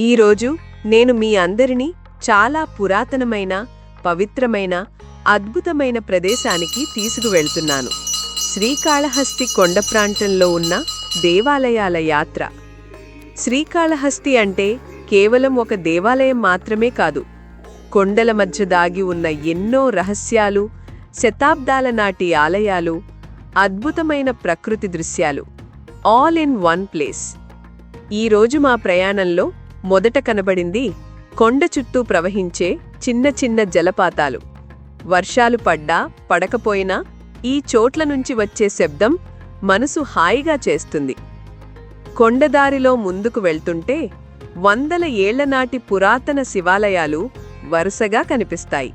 ఈరోజు నేను మీ అందరినీ చాలా పురాతనమైన పవిత్రమైన అద్భుతమైన ప్రదేశానికి తీసుకువెళ్తున్నాను. శ్రీకాళహస్తి కొండ ప్రాంతంలో ఉన్న దేవాలయాల యాత్ర. శ్రీకాళహస్తి అంటే కేవలం ఒక దేవాలయం మాత్రమే కాదు. కొండల మధ్య దాగి ఉన్న ఎన్నో రహస్యాలు శతాబ్దాల నాటి ఆలయాలు అద్భుతమైన ప్రకృతి దృశ్యాలు. All in one place. ఈరోజు మా ప్రయాణంలో మొదట కనబడింది కొండ చుట్టూ ప్రవహించే చిన్న చిన్న జలపాతాలు. వర్షాలు పడ్డా పడకపోయినా ఈ చోట్ల నుంచి వచ్చే శబ్దం మనసు హాయిగా చేస్తుంది. కొండదారిలో ముందుకు వెళ్తుంటే వందల ఏళ్ళనాటి పురాతన శివాలయాలు వరుసగా కనిపిస్తాయి.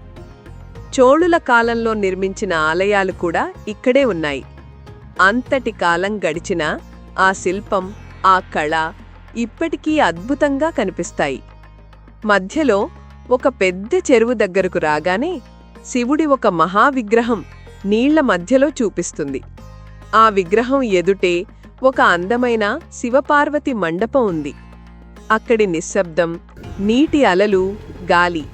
చోళుల కాలంలో నిర్మించిన ఆలయాలు కూడా ఇక్కడే ఉన్నాయి. అంతటి కాలం గడిచినా ఆ శిల్పం ఆ కళ ఇప్పటికీ అద్భుతంగా కనిపిస్తాయి. మధ్యలో ఒక పెద్ద చెరువు దగ్గరకు రాగానే శివుడి ఒక మహావిగ్రహం నీళ్ళ మధ్యలో చూపిస్తుంది. ఆ విగ్రహం ఎదుటే ఒక అందమైన శివపార్వతి మండపం ఉంది. అక్కడి నిశ్శబ్దం నీటి అలలు గాలి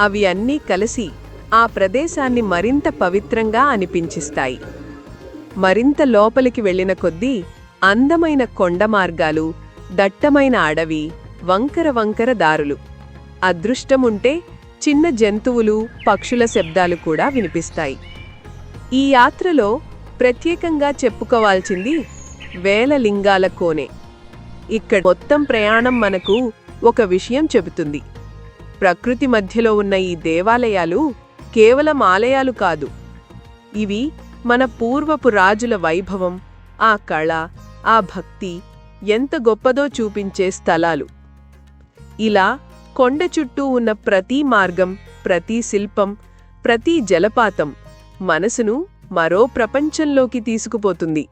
అవి అన్నీ కలిసి ఆ ప్రదేశాన్ని మరింత పవిత్రంగా అనిపించిస్తాయి. మరింత లోపలికి వెళ్ళిన కొద్దీ అందమైన కొండ మార్గాలు దట్టమైన అడవి వంకర వంకర దారులు. అదృష్టముంటే చిన్న జంతువులు పక్షుల శబ్దాలు కూడా వినిపిస్తాయి. ఈ యాత్రలో ప్రత్యేకంగా చెప్పుకోవాల్సింది వేల లింగాల కోనే. ఇక్కడ మొత్తం ప్రయాణం మనకు ఒక విషయం చెబుతుంది. ప్రకృతి మధ్యలో ఉన్న ఈ దేవాలయాలు కేవలం ఆలయాలు కాదు. ఇవి మన పూర్వపు రాజుల వైభవం ఆ కళ ఆ భక్తి ఎంత గొప్పదో చూపించే స్థలాలు. ఇలా కొండ చుట్టూ ఉన్న ప్రతి మార్గం ప్రతి శిల్పం ప్రతి జలపాతం మనసును మరో ప్రపంచంలోకి తీసుకుపోతుంది.